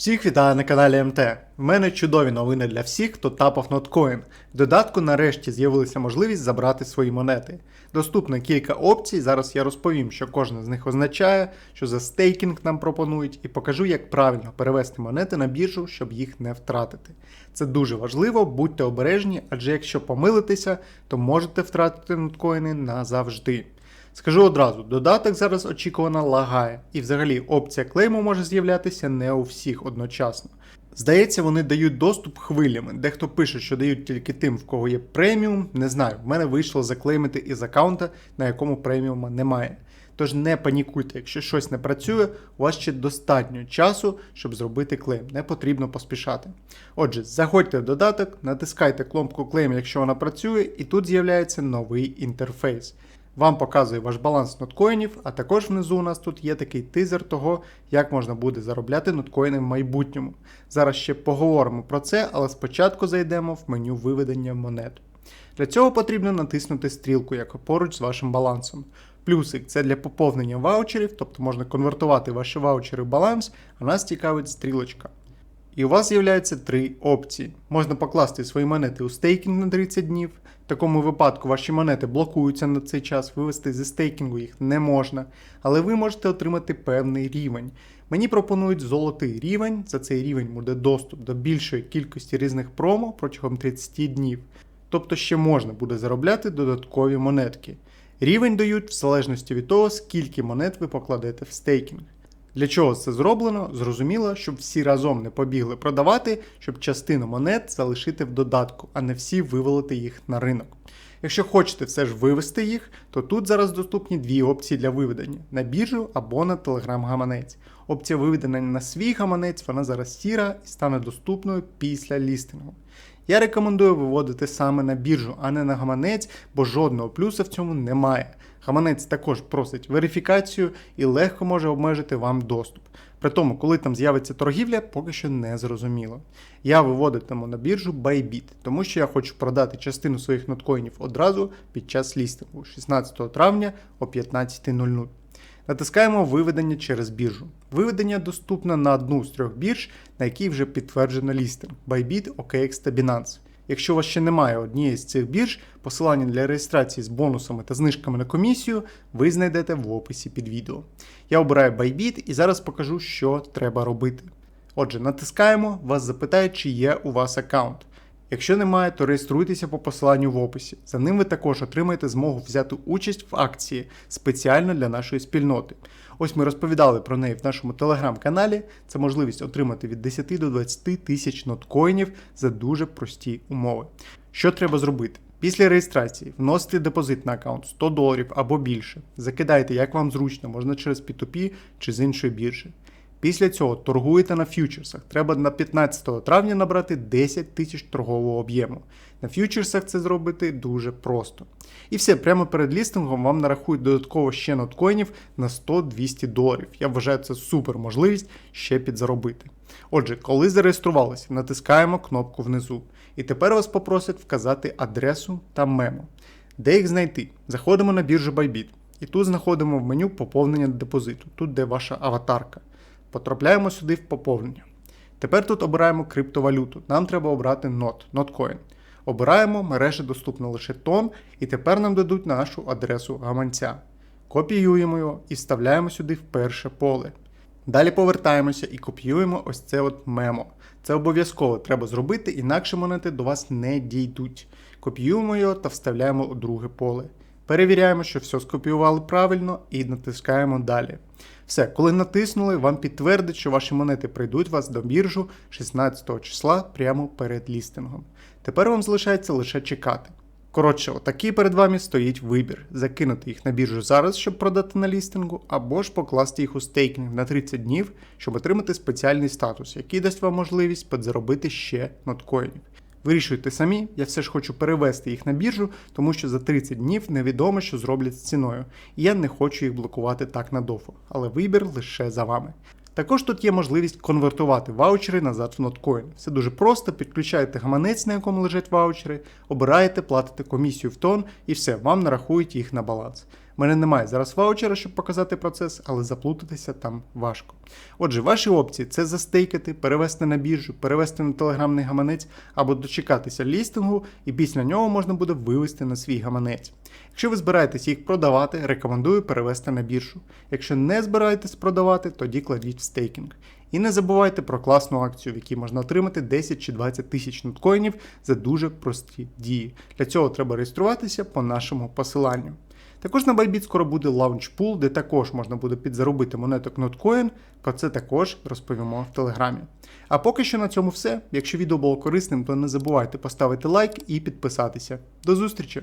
Всіх вітаю на каналі МТ. В мене чудові новини для всіх, хто тапав Notcoin. В додатку нарешті з'явилася можливість забрати свої монети. Доступно кілька опцій. Зараз я розповім, що кожна з них означає, що за стейкінг нам пропонують, і покажу, як правильно перевести монети на біржу, щоб їх не втратити. Це дуже важливо, будьте обережні, адже якщо помилитеся, то можете втратити ноткоїни назавжди. Скажу одразу, додаток зараз очікувано лагає, і взагалі опція клейму може з'являтися не у всіх одночасно. Здається, вони дають доступ хвилями. Дехто пише, що дають тільки тим, в кого є преміум. Не знаю, в мене вийшло заклеймити із аккаунта, на якому преміума немає. Тож не панікуйте, якщо щось не працює, у вас ще достатньо часу, щоб зробити клейм. Не потрібно поспішати. Отже, заходьте в додаток, натискайте кнопку клейм, якщо вона працює, і тут з'являється новий інтерфейс. Вам показує ваш баланс ноткоїнів, а також внизу у нас тут є такий тизер того, як можна буде заробляти ноткоїни в майбутньому. Зараз ще поговоримо про це, але спочатку зайдемо в меню виведення монет. Для цього потрібно натиснути стрілку, яка поруч з вашим балансом. Плюсик це для поповнення ваучерів, тобто можна конвертувати ваші ваучери в баланс, а нас цікавить стрілочка. І у вас з'являються три опції. Можна покласти свої монети у стейкінг на 30 днів. В такому випадку ваші монети блокуються на цей час, вивести зі стейкінгу їх не можна, але ви можете отримати певний рівень. Мені пропонують золотий рівень. За цей рівень буде доступ до більшої кількості різних промо протягом 30 днів. Тобто ще можна буде заробляти додаткові монетки. Рівень дають в залежності від того, скільки монет ви покладете в стейкінг. Для чого це зроблено? Зрозуміло, щоб всі разом не побігли продавати, щоб частину монет залишити в додатку, а не всі вивалити їх на ринок. Якщо хочете все ж вивести їх, то тут зараз доступні дві опції для виведення: на біржу або на Telegram-гаманець. Опція виведення на свій гаманець, вона зараз сіра і стане доступною після лістингу. Я рекомендую виводити саме на біржу, а не на гаманець, бо жодного плюса в цьому немає. Гаманець також просить верифікацію і легко може обмежити вам доступ. При тому, коли там з'явиться торгівля, поки що не зрозуміло. Я виводитиму на біржу Bybit, тому що я хочу продати частину своїх ноткоїнів одразу під час лістингу 16 травня о 15.00. Натискаємо виведення через біржу. Виведення доступно на одну з трьох бірж, на якій вже підтверджено лістинг Bybit, OKX та Binance. Якщо у вас ще немає однієї з цих бірж, посилання для реєстрації з бонусами та знижками на комісію ви знайдете в описі під відео. Я обираю Bybit і зараз покажу, що треба робити. Отже, натискаємо, вас запитають, чи є у вас аккаунт. Якщо немає, то реєструйтеся по посиланню в описі. За ним ви також отримаєте змогу взяти участь в акції спеціально для нашої спільноти. Ось ми розповідали про неї в нашому телеграм-каналі. Це можливість отримати від 10 до 20 тисяч ноткоїнів за дуже прості умови. Що треба зробити? Після реєстрації вносите депозит на аккаунт 100 доларів або більше. Закидайте, як вам зручно, можна через P2P чи з іншої біржі. Після цього торгуєте на фьючерсах. Треба на 15 травня набрати 10 тисяч торгового об'єму. На фьючерсах це зробити дуже просто. І все, прямо перед лістингом вам нарахують додатково ще ноткоїнів на 100-200 доларів. Я вважаю це супер можливість ще підзаробити. Отже, коли зареєструвалися, натискаємо кнопку внизу. І тепер вас попросять вказати адресу та мемо. Де їх знайти? Заходимо на біржу Bybit. І тут знаходимо в меню поповнення депозиту, тут де ваша аватарка. Потрапляємо сюди в поповнення. Тепер тут обираємо криптовалюту. Нам треба обрати NOT, NotCoin. Обираємо мережа доступна лише тон, і тепер нам дадуть нашу адресу гаманця. Копіюємо його і вставляємо сюди в перше поле. Далі повертаємося і копіюємо ось це от мемо. Це обов'язково треба зробити, інакше монети до вас не дійдуть. Копіюємо його та вставляємо у друге поле. Перевіряємо, що все скопіювали правильно і натискаємо далі. Все, коли натиснули, вам підтвердить, що ваші монети прийдуть вас до біржу 16 числа прямо перед лістингом. Тепер вам залишається лише чекати. Коротше, отакий перед вами стоїть вибір: закинути їх на біржу зараз, щоб продати на лістингу, або ж покласти їх у стейкінг на 30 днів, щоб отримати спеціальний статус, який дасть вам можливість підзаробити ще ноткоїнів. Вирішуйте самі, я все ж хочу перевести їх на біржу, тому що за 30 днів невідомо, що зроблять з ціною, і я не хочу їх блокувати так надовго, але вибір лише за вами. Також тут є можливість конвертувати ваучери назад в Notcoin. Все дуже просто, підключаєте гаманець, на якому лежать ваучери, обираєте, платите комісію в тон і все, вам нарахують їх на баланс. У мене немає зараз ваучера, щоб показати процес, але заплутатися там важко. Отже, ваші опції це застейкати, перевести на біржу, перевести на телеграмний гаманець або дочекатися лістингу, і після нього можна буде вивести на свій гаманець. Якщо ви збираєтесь їх продавати, рекомендую перевести на біржу. Якщо не збираєтесь продавати, тоді кладіть в стейкінг. І не забувайте про класну акцію, в якій можна отримати 10 чи 20 тисяч ноткоїнів за дуже прості дії. Для цього треба реєструватися по нашому посиланню. Також на Bybit скоро буде лаунчпул, де також можна буде підзаробити монеток Notcoin, про це також розповімо в телеграмі. А поки що на цьому все. Якщо відео було корисним, то не забувайте поставити лайк і підписатися. До зустрічі!